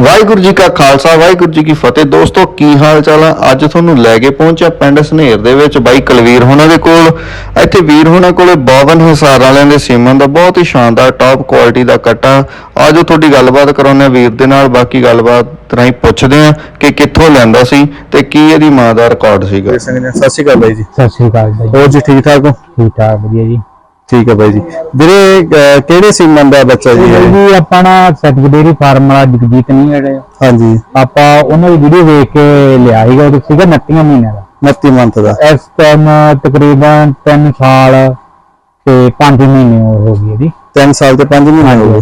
ਵਾਹਿਗੁਰੂ ਜੀ ਕਾ ਖਾਲਸਾ ਵਾਹਿਗੁਰੂ ਜੀ ਕੀ ਫਤਿਹ। ਦੋਸਤੋ ਕੀ ਹਾਲ ਚਾਲ ਆ? ਅੱਜ ਤੁਹਾਨੂੰ ਲੈ ਕੇ ਪਹੁੰਚਿਆ ਪਿੰਡ ਸਨੇਰ ਦੇ ਵਿੱਚ ਬਾਈ ਕਲਵੀਰ ਹੋਣਾ ਦੇ ਕੋਲ। ਇੱਥੇ ਵੀਰ ਹੋਣਾ ਕੋਲੇ 52 ਹਿਸਾਰ ਵਾਲਿਆਂ ਦੇ ਸੀਮਨ ਦਾ ਬਹੁਤ ਹੀ ਸ਼ਾਨਦਾਰ ਟਾਪ ਕੁਆਲਿਟੀ ਦਾ ਕੱਟਾ। ਆਜੋ ਤੁਹਾਡੀ ਗੱਲਬਾਤ ਕਰਾਉਂਦੇ ਆ ਵੀਰ ਦੇ ਨਾਲ ਬਾਕੀ ਗੱਲਬਾਤ ਰਾਹੀਂ ਪੁੱਛਦੇ ਆ ਕਿ ਕਿੱਥੋਂ ਲੈਂਦਾ ਸੀ ਤੇ ਕੀ ਇਹਦੀ ਮਾਂ ਦਾ ਰਿਕਾਰਡ ਸੀਗਾ। ਸਤਿ ਸ਼੍ਰੀ ਅਕਾਲ ਬਾਈ ਜੀ। ਸਤਿ ਸ਼੍ਰੀ ਅਕਾਲ ਬਾਈ ਹੋਰ ਜੀ ਠੀਕ ਠਾਕ ਹੋ? ਠੀਕ ਠਾਕ ਵਧੀਆ ਜੀ। ਠੀਕ ਹੈ ਬਾਈ ਜੀ। ਵੀਰੇ ਅਹ, ਕਿਹੜੇ ਸੀਮਨ ਦਾ ਬੱਚਾ ਜੀ ਇਹ? ਜੀ ਆਪਾਂ ਨਾ ਸਤਿ ਡੇਰੀ ਫਾਰਮ ਵਾਲਾ ਜਗਜੀਤ ਨਹੀਂ ਜਿਹੜੇ। ਹਾਂਜੀ। ਆਪਾਂ ਉਹਨਾਂ ਦੀ ਵੀਡੀਓ ਵੇਖ ਕੇ ਲਿਆ ਸੀਗਾ ਉਹ ਸੀਗਾ 29 ਮਹੀਨਿਆਂ ਦਾ। 29 ਮੰਥ ਦਾ। ਇਸ ਟਾਈਮ ਤਕਰੀਬਨ 3 ਸਾਲ ਤੇ 5 ਮਹੀਨੇ ਹੋਰ ਹੋ ਗਈ ਇਹਦੀ 3 ਸਾਲ ਤੇ 5 ਮਹੀਨੇ ਹੋ ਗਏ।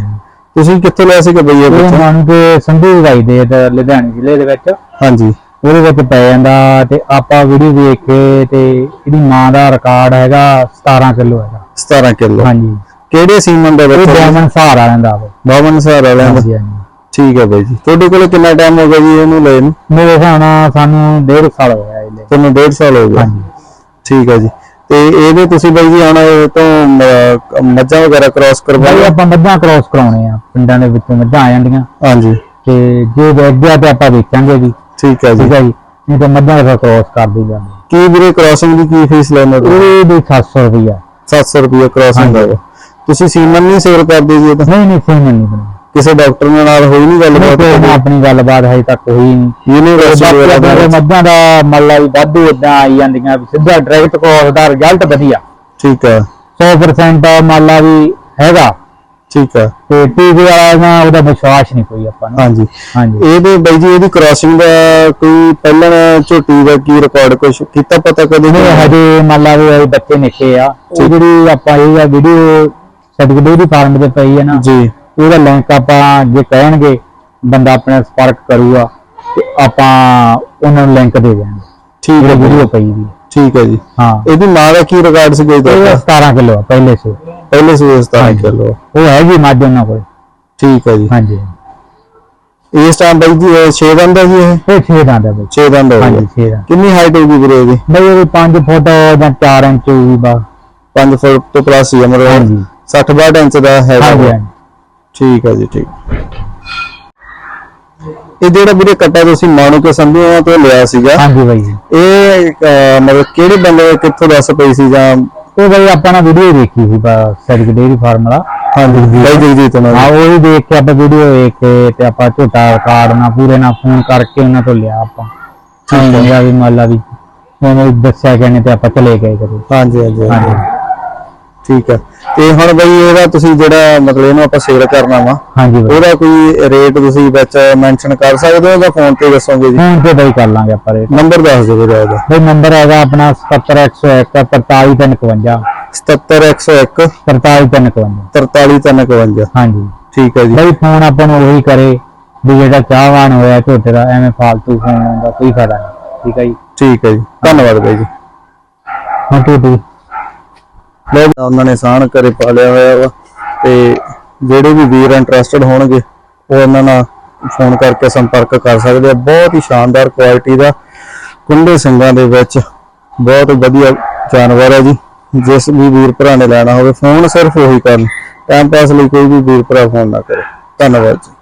ਤੁਸੀਂ ਕਿੱਥੋਂ ਲਿਆ ਸੀਗਾ ਬਈ ਇਹ ਬੱਚਾ? ਹੁਣ ਕੇ ਸੰਧੂ ਭਾਈ ਦੇ ਤੇ ਲੁਧਿਆਣੇ ਜ਼ਿਲ੍ਹੇ ਦੇ ਵਿੱਚ। ਹਾਂਜੀ। ਉਹਦੇ ਵਿੱਚ ਪੈ ਜਾਂਦਾ ਤੇ ਆਪਾਂ ਵੀਡੀਓ ਵੇਖ ਕੇ ਤੇ ਇਹਦੀ ਮਾਂ ਦਾ ਰਿਕਾਰਡ ਹੈਗਾ 17 ਕਿਲੋ ਹੈਗਾ। 17 ਕਿਲੋ। ਹਾਂਜੀ। ਕਿਹੜੇ ਸੀਮਨ ਦਾ ਇਹ ਬੱਚਾ? ਡਾਇਮੰਡ ਸਹਾਰਾ ਲੈਂਦਾ ਵਾ। ਬਾਵਨ ਸਹਾਰ ਵਾਲਿਆਂ ਦਾ? ਹਾਂਜੀ ਹਾਂਜੀ। ਠੀਕ ਹੈ ਬਾਈ ਜੀ। ਤੁਹਾਡੇ ਕੋਲ ਕਿੰਨਾ ਟਾਈਮ ਹੋ ਗਿਆ ਜੀ ਇਹਨੂੰ ਲਏ ਨੂੰ ਮੇਰੇ ਹਿਸਾਬ ਨਾਲ ਸਾਨੂੰ ਡੇਢ ਸਾਲ ਹੋਇਆ ਇਹਲੇ ਤੁਹਾਨੂੰ 1.5 ਸਾਲ ਹੋ ਗਿਆ? ਹਾਂਜੀ। ਠੀਕ ਹੈ ਜੀ। ਤੇ ਇਹਦੇ ਤੁਸੀਂ ਬਾਈ ਜੀ ਹੁਣ ਇਹ ਤੋਂ ਅਹ, ਮੱਝਾਂ ਵਗੈਰਾ ਕ੍ਰਾਸ ਬਾਈ ਕਰਵਾਏ ਆਪਾਂ ਮੱਝਾਂ ਕ੍ਰੋਸ ਕਰਾਉਣੇ ਆ। ਪਿੰਡਾਂ ਦੇ ਵਿੱਚੋਂ ਮੱਝਾਂ ਆ ਜਾਂਦੀਆਂ। ਹਾਂਜੀ। ਤੇ ਜੇ ਵੇਚਿਆ ਤੇ ਆਪਾਂ ਵੇਚਾਂਗੇ ਜੀ ਠੀਕ ਹੈ ਜੀ। ਠੀਕ ਹੈ ਜੀ। ਨਹੀਂ ਤਾਂ ਮੱਝਾਂ ਦਾ ਕ੍ਰੋਸ ਕਰ ਦੇ ਜਾਂਦੇ ਕੀ ਵੀਰੇ ਕ੍ਰਾਸਿੰਗ ਦੀ ਕੀ ਫੀਸ ਲੈਂਦੇ ਹੋ ਇਹ ਵੀ 700 ਰੁਪਇਆ 700 ਰੁਪਏ ਕ੍ਰਾਸਿੰਗ ਦਾ ਵਾ। ਤੁਸੀਂ ਸੀਮਨ ਨਹੀਂ ਸੇਲ ਕਰਦੇ ਜੀ ਇਹ ਤਾਂ? ਨਹੀਂ ਨਹੀਂ ਫੋਨ ਨਹੀਂ। ਕਿਸੇ ਡਾਕਟਰ ਨਾਲ ਹੋਈ ਨਹੀਂ ਗੱਲਬਾਤ? ਕੋਈ ਨਾ ਆਪਣੀ ਗੱਲਬਾਤ ਹਜੇ ਤੱਕ ਹੋਈ ਨਹੀਂ। ਯੂਨੀਵਰਸਿਟੀ ਬਾਕੀ ਵਗੈਰਾ ਆਪਣੇ ਦੇ ਮੱਝਾਂ ਦਾ ਮੱਲਾ ਵੀ ਵਾਧੂ ਇਦਾਂ ਆਈ ਜਾਂਦੀਆਂ ਵੀ ਸਿੱਧਾ ਡਾਇਰੈਕਟ ਕ੍ਰੋਸ ਦਾ ਰਿਜ਼ਲਟ ਵਧੀਆ। ਠੀਕ ਹੈ 100% ਮੱਲਾ ਵੀ ਹੈਗਾ। ਠੀਕ ਹੈ ਤੇ ਟੀਵੀ ਵਾਲਾ ਨਾਲ ਉਹਦਾ ਵਿਸ਼ਵਾਸ ਨਹੀਂ ਕੋਈ ਆਪਾਂ ਨੂੰ। ਹਾਂਜੀ। ਹਾਂਜੀ। ਇਹਦੇ ਬਾਈ ਜੀ ਇਹਦੀ ਕ੍ਰਾਸਿੰਗ ਦਾ ਕੋਈ ਪਹਿਲਾਂ ਝੋਟੀ ਦਾ ਕੀ ਰਿਕਾਰਡ ਕੁਛ ਕੀਤਾ ਪਤਾ ਕਦੇ? ਨਹੀਂ ਹਜੇ ਮੰਨ ਲਾ ਵੀ ਬੱਚੇ ਨਿੱਕੇ ਆ। ਉਹ ਜਿਹੜੀ ਆਪਾਂ ਇਹ ਵੀਡੀਓ ਸਰਟੀਫਿਕੇਟ ਦੀ ਫਾਰਮ ਤੇ ਪਈ ਹੈ ਨਾ ਜੀ। ਉਹਦਾ ਲਿੰਕ ਆਪਾਂ ਜੇ ਕਹਿਣਗੇ ਬੰਦਾ ਆਪਣੇ ਸੰਪਰਕ ਕਰੂਗਾ ਤੇ ਆਪਾਂ ਉਹਨਾਂ ਨੂੰ ਲਿੰਕ ਦੇ ਦਿਆਂਗੇ। ਠੀਕ ਹੈ ਵੀਡੀਓ ਪਈ ਵੀ ਠੀਕ ਹੈ ਜੀ। ਹਾਂ। ਇਹਦੀ ਮਾਂ ਦਾ ਕੀ ਰਿਕਾਰਡ ਸੀ ਤੁਹਾਡਾ? 17 ਕਿਲੋ ਆ ਪਹਿਲੇ ਸੇ। ਪਹਿਲੇ ਸੂਏ 17 ਕਿਲੋ ਉਹ ਹੈਗੀ ਮੱਝ ਉਹਨਾਂ ਕੋਲ। ਠੀਕ ਹੈ ਜੀ। ਹਾਂਜੀ। ਇਸ ਟਾਈਮ ਬਾਈ ਜੀ 6 ਦੰਦ ਹੈ ਜੀ ਇਹ? ਇਹ 6 ਦੰਦ ਆ ਬਈ। 6 ਦੰਦ ਹੋ ਹਾਂਜੀ ਗਏ 6 ਦੰਦ ਕਿੰਨੀ ਹਾਈਟ ਹੋਊਗੀ ਵੀਰੇ ਇਹਦੀ? ਬਈ ਇਹ 5 ਫੁੱਟ ਜਾਂ 4 ਇੰਚ ਹੋਊਗੀ ਬਾ। 5 ਫੁੱਟ ਤੋਂ ਪਲੱਸ ਹੀ ਹੈ ਮਤਲਬ ਹਾਂਜੀ। 60 62 ਇੰਚ ਦਾ ਹੈਗਾ। ਹਾਂਜੀ। ਹਾਂਜੀ। ਠੀਕ ਹੈ ਜੀ ਠੀਕ। ਇਹ ਜਿਹੜਾ ਵੀਰੇ ਕੱਟਾ ਤੁਸੀਂ ਮਾਣੂ ਕੇ ਸੰਧੂਆਂ ਤੋਂ ਲਿਆ ਸੀਗਾ। ਹਾਂਜੀ ਬਾਈ ਜੀ। ਇਹ ਅਹ, ਮਤਲਬ ਕਿਹੜੇ ਬੰਦੇ ਕਿੱਥੋਂ ਦੱਸ ਪਈ ਸੀ ਜਾਂ ਉਹ ਬਈ ਆਪਾਂ ਨੇ ਵੀਡੀਓ ਦੇਖੀ ਸੀ ਸਰਟੀਫਿਕੇਟ ਡੇਰੀ ਫਾਰਮ ਵਾਲਾ। ਹਾਂਜੀ ਬਾਈ ਜਗਜੀਤ ਨਾਲ ਹਾਂ ਉਹ ਹੀ ਦੇਖ ਕੇ ਆਪਾਂ ਵੀਡੀਓ ਵੇਖ ਕੇ ਤੇ ਆਪਾਂ ਝੋਟਾ ਕਾਰਡ ਨਾਲ ਪੂਰੇ ਨਾਲ ਫੋਨ ਕਰਕੇ ਉਹਨਾਂ ਤੋਂ ਲਿਆ ਆਪਾਂ। ਹਾਂ ਮੇਰਾ ਵੀ ਮਾਲਾ ਵੀ। ਉਹਨੂੰ ਦੱਸਿਆ ਕਿ ਨੇ ਤੇ ਆਪਾਂ ਚਲੇ ਗਏ ਹਾਂਜੀ ਹਾਂਜੀ। ਹਾਂਜੀ। ਠੀਕ ਹੈ। ਤੇ ਹੁਣ ਬਈ ਇਹਦਾ ਤੁਸੀਂ ਜਿਹੜਾ ਮਤਲਬ ਇਹਨੂੰ ਆਪਾਂ ਸੇਲ ਕਰਨਾ ਵਾ ਹਾਂਜੀ ਬਾਈ। ਉਹਦਾ ਕੋਈ ਰੇਟ ਤੁਸੀਂ ਵਿੱਚ ਮੈਂਸ਼ਨ ਕਰ ਸਕਦੇ ਹੋ ਜਾਂ ਫੋਨ ਤੇ ਦੱਸੋਗੇ ਜੀ? ਫੋਨ ਤੇ ਬਈ ਕਰ ਲਾਂਗੇ ਆਪਾਂ ਰੇਟ ਨੰਬਰ ਦੱਸ ਦਿਓ ਵੀਰੇ ਉਹਦਾ। ਬਈ ਨੰਬਰ ਹੈਗਾ ਆਪਣਾ 77101 45351 77101 45351 43351 ਹਾਂਜੀ। ਠੀਕ ਹੈ ਜੀ। ਬਈ ਫੋਨ ਆਪਾਂ ਨੂੰ ਉਹੀ ਕਰੇ ਵੀ ਜਿਹੜਾ ਚਾਹਵਾਨ ਹੋਇਆ ਝੋਟੇ ਦਾ ਐਵੇਂ ਫਾਲਤੂ ਫੋਨ ਆਉਂਦਾ ਕੋਈ ਫਾਇਦਾ ਨਹੀਂ। ਠੀਕ ਹੈ ਜੀ? ਠੀਕ ਹੈ ਜੀ। ਧੰਨਵਾਦ ਬਾਈ ਜੀ। ਹਾਂ ਝੋਟੀ ਉਹਨਾਂ ਨੇ ਸਾਨ ਘਰੇ ਪਾ ਲਿਆ ਹੋਇਆ ਵਾ ਤੇ ਜਿਹੜੇ ਵੀ ਵੀਰ ਇੰਟਰਸਟਡ ਹੋਣਗੇ, ਉਹ ਉਹਨਾਂ ਨਾਲ ਫੋਨ ਕਰਕੇ ਸੰਪਰਕ ਕਰ ਸਕਦੇ ਆ। ਬਹੁਤ ਹੀ ਸ਼ਾਨਦਾਰ ਕੁਆਲਿਟੀ ਦਾ ਕੁੰਡੇ ਸਿੰਘਾਂ ਦੇ ਵਿੱਚ ਬਹੁਤ ਵਧੀਆ ਜਾਨਵਰ ਹੈ ਜੀ। ਜਿਸ ਵੀ ਵੀਰ ਭਰਾ ਨੇ ਲੈਣਾ ਹੋਵੇ ਫੋਨ ਸਿਰਫ ਉਹੀ ਕਰਨ। ਟਾਈਮ ਪਾਸ ਲਈ ਕੋਈ ਵੀ ਵੀਰ ਭਰਾ ਫੋਨ ਨਾ ਕਰੇ। ਧੰਨਵਾਦ ਜੀ।